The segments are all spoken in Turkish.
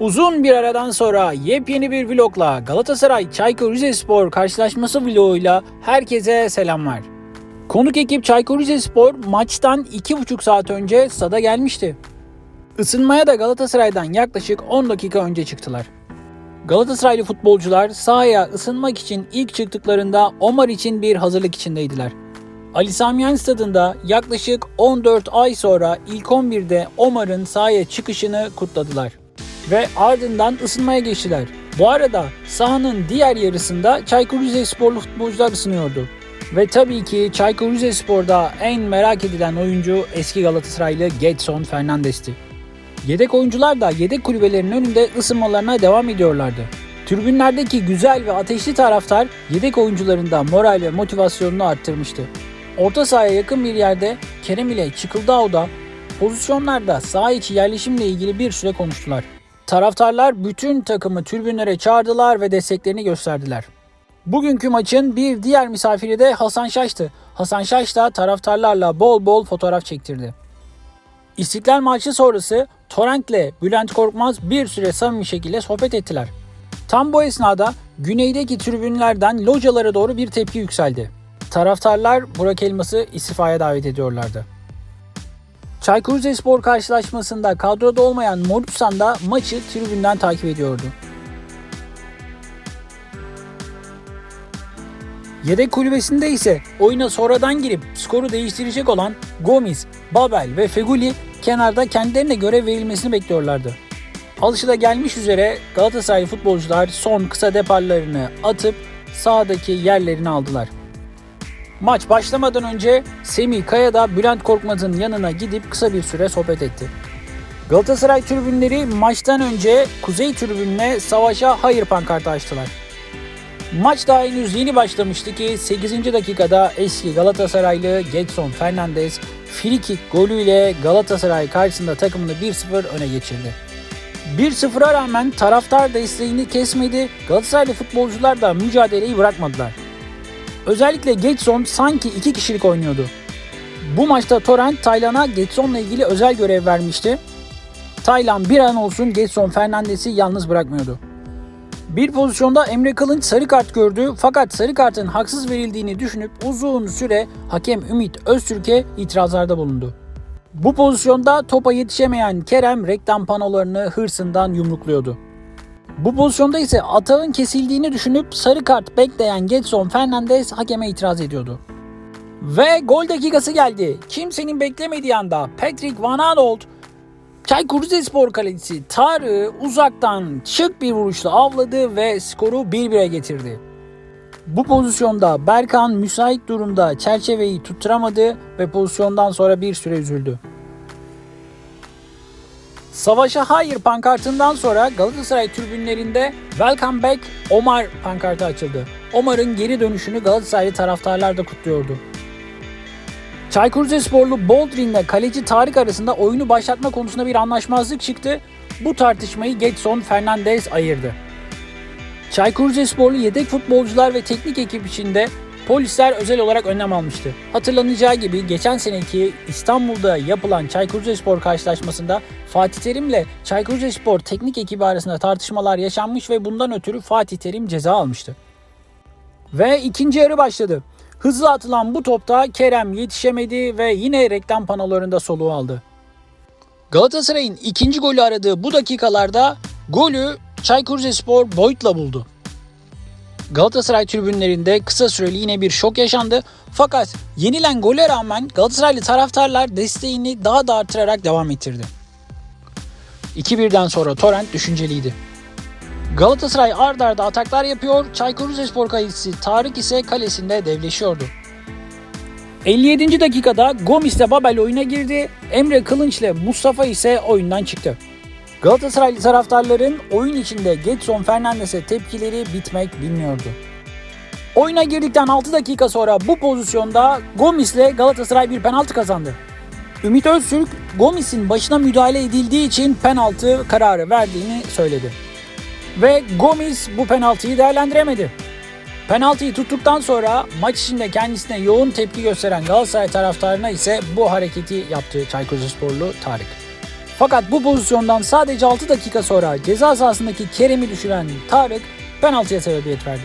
Uzun bir aradan sonra yepyeni bir vlogla Galatasaray Çaykur Rizespor karşılaşması vloguyla herkese selamlar. Konuk ekip Çaykur Rizespor maçtan 2,5 saat önce stada gelmişti. Isınmaya da Galatasaray'dan yaklaşık 10 dakika önce çıktılar. Galatasaraylı futbolcular sahaya ısınmak için ilk çıktıklarında Omar için bir hazırlık içindeydiler. Ali Sami Yen stadında yaklaşık 14 ay sonra ilk 11'de Omar'ın sahaya çıkışını kutladılar. Ve ardından ısınmaya geçtiler. Bu arada sahanın diğer yarısında Çaykur Rizesporlu futbolcular ısınıyordu. Ve tabii ki Çaykur Rizespor'da en merak edilen oyuncu eski Galatasaraylı Getson Fernandes'ti. Yedek oyuncular da yedek kulübelerinin önünde ısınmalarına devam ediyorlardı. Tribünlerdeki güzel ve ateşli taraftar yedek oyuncuların da moral ve motivasyonunu arttırmıştı. Orta sahaya yakın bir yerde Kerem ile Çıkıldağ'da pozisyonlarda saha içi yerleşimle ilgili bir süre konuştular. Taraftarlar bütün takımı tribünlere çağırdılar ve desteklerini gösterdiler. Bugünkü maçın bir diğer misafiri de Hasan Şaş'tı. Hasan Şaş da taraftarlarla bol bol fotoğraf çektirdi. İstiklal maçı sonrası Torrent'le Bülent Korkmaz bir süre samimi şekilde sohbet ettiler. Tam bu esnada güneydeki tribünlerden localara doğru bir tepki yükseldi. Taraftarlar Burak Elmas'ı istifaya davet ediyorlardı. Çaykur Rizespor karşılaşmasında kadroda olmayan Morutsan da maçı tribünden takip ediyordu. Yedek kulübesinde ise oyuna sonradan girip skoru değiştirecek olan Gomis, Babel ve Feguli kenarda kendilerine görev verilmesini bekliyorlardı. Alışıla gelmiş üzere Galatasaray futbolcular son kısa deparlarını atıp sahadaki yerlerini aldılar. Maç başlamadan önce Semih Kaya da Bülent Korkmaz'ın yanına gidip kısa bir süre sohbet etti. Galatasaray tribünleri maçtan önce Kuzey tribününe savaşa hayır pankartı açtılar. Maç daha henüz yeni başlamıştı ki 8. dakikada eski Galatasaraylı Getson Fernandes frikik golüyle Galatasaray karşısında takımını 1-0 öne geçirdi. 1-0'a rağmen taraftar desteğini kesmedi, Galatasaraylı futbolcular da mücadeleyi bırakmadılar. Özellikle Getson sanki iki kişilik oynuyordu. Bu maçta Torrent Taylan'a Getson'la ilgili özel görev vermişti. Taylan bir an olsun Getson Fernandes'i yalnız bırakmıyordu. Bir pozisyonda Emre Kılınç sarı kart gördü fakat sarı kartın haksız verildiğini düşünüp uzun süre hakem Ümit Öztürk'e itirazlarda bulundu. Bu pozisyonda topa yetişemeyen Kerem reklam panolarını hırsından yumrukluyordu. Bu pozisyonda ise atağın kesildiğini düşünüp sarı kart bekleyen Getson Fernandes hakeme itiraz ediyordu. Ve gol dakikası geldi. Kimsenin beklemediği anda Patrick Van Aanholt Çaykur Rizespor kalecisi Tarık'ı uzaktan şık bir vuruşla avladı ve skoru 1-1'e getirdi. Bu pozisyonda Berkan müsait durumda çerçeveyi tutturamadı ve pozisyondan sonra bir süre üzüldü. Savaşa hayır pankartından sonra Galatasaray tribünlerinde Welcome back Omar pankartı açıldı. Omar'ın geri dönüşünü Galatasaraylı taraftarlar da kutluyordu. Çaykur Rizesporlu Boldrin ile kaleci Tarık arasında oyunu başlatma konusunda bir anlaşmazlık çıktı. Bu tartışmayı Getson Fernandez ayırdı. Çaykur Rizesporlu yedek futbolcular ve teknik ekip içinde polisler özel olarak önlem almıştı. Hatırlanacağı gibi geçen seneki İstanbul'da yapılan Çaykur Rizespor karşılaşmasında Fatih Terim ile Çaykur Rizespor teknik ekibi arasında tartışmalar yaşanmış ve bundan ötürü Fatih Terim ceza almıştı. Ve ikinci yarı başladı. Hızlı atılan bu topta Kerem yetişemedi ve yine reklam panolarında soluğu aldı. Galatasaray'ın ikinci golü aradığı bu dakikalarda golü Çaykur Rizespor Boyd'la buldu. Galatasaray tribünlerinde kısa süreli yine bir şok yaşandı. Fakat yenilen gole rağmen Galatasaraylı taraftarlar desteğini daha da artırarak devam ettirdi. 2-1'den sonra Torrent düşünceliydi. Galatasaray ard arda ataklar yapıyor, Çaykur Rizespor kalecisi Tarık ise kalesinde devleşiyordu. 57. dakikada Gomis ile Babel oyuna girdi, Emre Kılınç ile Mustafa ise oyundan çıktı. Galatasaraylı taraftarların oyun içinde Getson Fernandes'e tepkileri bitmek bilmiyordu. Oyuna girdikten 6 dakika sonra bu pozisyonda Gomis ile Galatasaray bir penaltı kazandı. Ümit Öztürk, Gomis'in başına müdahale edildiği için penaltı kararı verdiğini söyledi. Ve Gomis bu penaltıyı değerlendiremedi. Penaltıyı tuttuktan sonra maç içinde kendisine yoğun tepki gösteren Galatasaray taraftarına ise bu hareketi yaptı Çaykur Rizesporlu Tarık. Fakat bu pozisyondan sadece 6 dakika sonra ceza sahasındaki Kerem'i düşüren Tarık penaltıya sebebiyet verdi.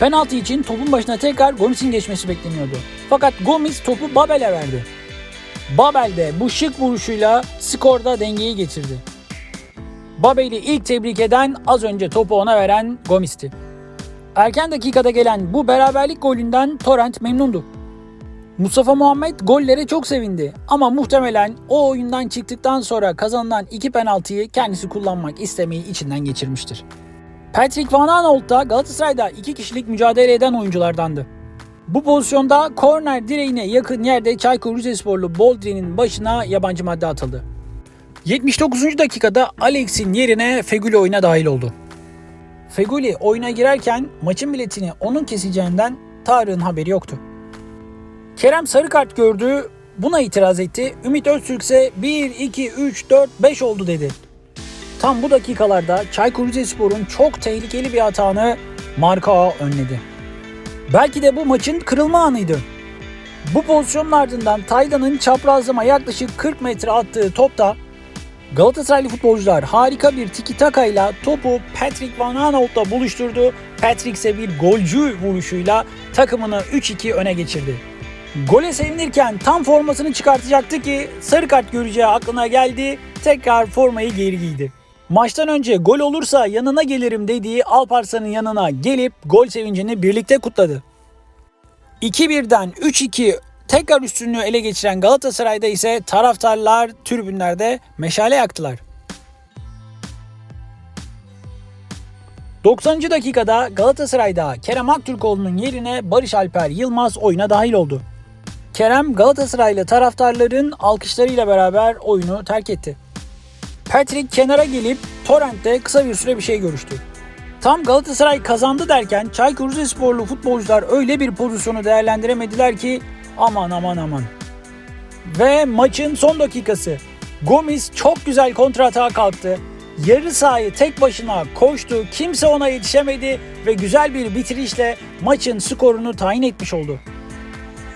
Penaltı için topun başına tekrar Gomis'in geçmesi bekleniyordu. Fakat Gomis topu Babel'e verdi. Babel de bu şık vuruşuyla skorda dengeyi getirdi. Babel'i ilk tebrik eden az önce topu ona veren Gomis'ti. Erken dakikada gelen bu beraberlik golünden Torrent memnundu. Mustafa Muhammed gollere çok sevindi ama muhtemelen o oyundan çıktıktan sonra kazanılan iki penaltıyı kendisi kullanmak istemeyi içinden geçirmiştir. Patrick Van Aanholt da Galatasaray'da iki kişilik mücadele eden oyunculardandı. Bu pozisyonda korner direğine yakın yerde Çaykur Rizesporlu Boldrin'in başına yabancı madde atıldı. 79. dakikada Alex'in yerine Feguli oyuna dahil oldu. Feguli oyuna girerken maçın biletini onun keseceğinden Tarık'ın haberi yoktu. Kerem sarı gördü, buna itiraz etti. Ümit Öztürk ise 1, 2, 3, 4, 5 oldu dedi. Tam bu dakikalarda Çaykur Rizespor'un çok tehlikeli bir hatanı Marka önledi. Belki de bu maçın kırılma anıydı. Bu pozisyonun ardından Taylan'ın çaprazlama yaklaşık 40 metre attığı topta Galatasaraylı futbolcular harika bir tiki taka ile topu Patrick Van Aanholt'la buluşturdu. Patrick ise bir golcü vuruşuyla takımını 3-2 öne geçirdi. Gole sevinirken tam formasını çıkartacaktı ki sarı kart göreceği aklına geldi. Tekrar formayı geri giydi. Maçtan önce gol olursa yanına gelirim dediği Alparslan'ın yanına gelip gol sevincini birlikte kutladı. 2-1'den 3-2 tekrar üstünlüğü ele geçiren Galatasaray'da ise taraftarlar tribünlerde meşale yaktılar. 90. dakikada Galatasaray'da Kerem Aktürkoğlu'nun yerine Barış Alper Yılmaz oyuna dahil oldu. Kerem Galatasaraylı taraftarların alkışlarıyla beraber oyunu terk etti. Patrick kenara gelip Torrent'te kısa bir süre bir şey görüştü. Tam Galatasaray kazandı derken Çaykur Rizesporlu futbolcular öyle bir pozisyonu değerlendiremediler ki aman aman aman. Ve maçın son dakikası. Gomis çok güzel kontratağa kalktı. Yarı sahayı tek başına koştu. Kimse ona yetişemedi ve güzel bir bitirişle maçın skorunu tayin etmiş oldu.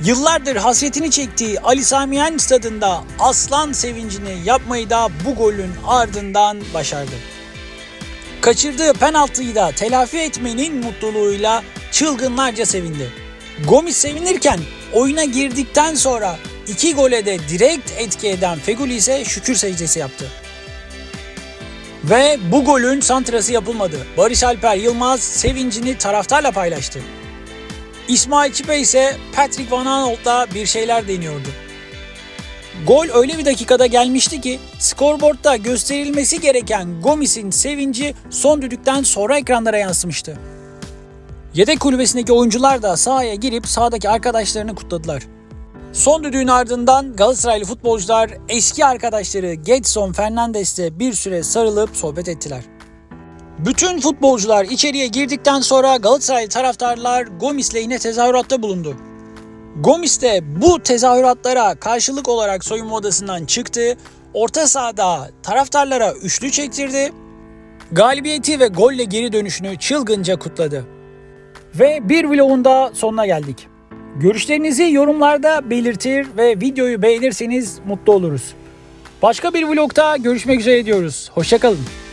Yıllardır hasretini çektiği Ali Sami Yen stadında aslan sevincini yapmayı da bu golün ardından başardı. Kaçırdığı penaltıyı da telafi etmenin mutluluğuyla çılgınlarca sevindi. Gomis sevinirken oyuna girdikten sonra iki gole de direkt etki eden Feguli ise şükür secdesi yaptı. Ve bu golün santrası yapılmadı. Barış Alper Yılmaz sevincini taraftarla paylaştı. İsmail Çipe ise Patrick Van Aanholt'la bir şeyler deniyordu. Gol öyle bir dakikada gelmişti ki skorboardta gösterilmesi gereken Gomis'in sevinci son düdükten sonra ekranlara yansımıştı. Yedek kulübesindeki oyuncular da sahaya girip sahadaki arkadaşlarını kutladılar. Son düdüğün ardından Galatasaraylı futbolcular eski arkadaşları Getson Fernandes'le bir süre sarılıp sohbet ettiler. Bütün futbolcular içeriye girdikten sonra Galatasaray taraftarlar Gomis'le yine tezahüratta bulundu. Gomis de bu tezahüratlara karşılık olarak soyunma odasından çıktı. Orta sahada taraftarlara üçlü çektirdi. Galibiyeti ve golle geri dönüşünü çılgınca kutladı. Ve bir vlogun da sonuna geldik. Görüşlerinizi yorumlarda belirtir ve videoyu beğenirseniz mutlu oluruz. Başka bir vlogda görüşmek üzere diyoruz. Hoşçakalın.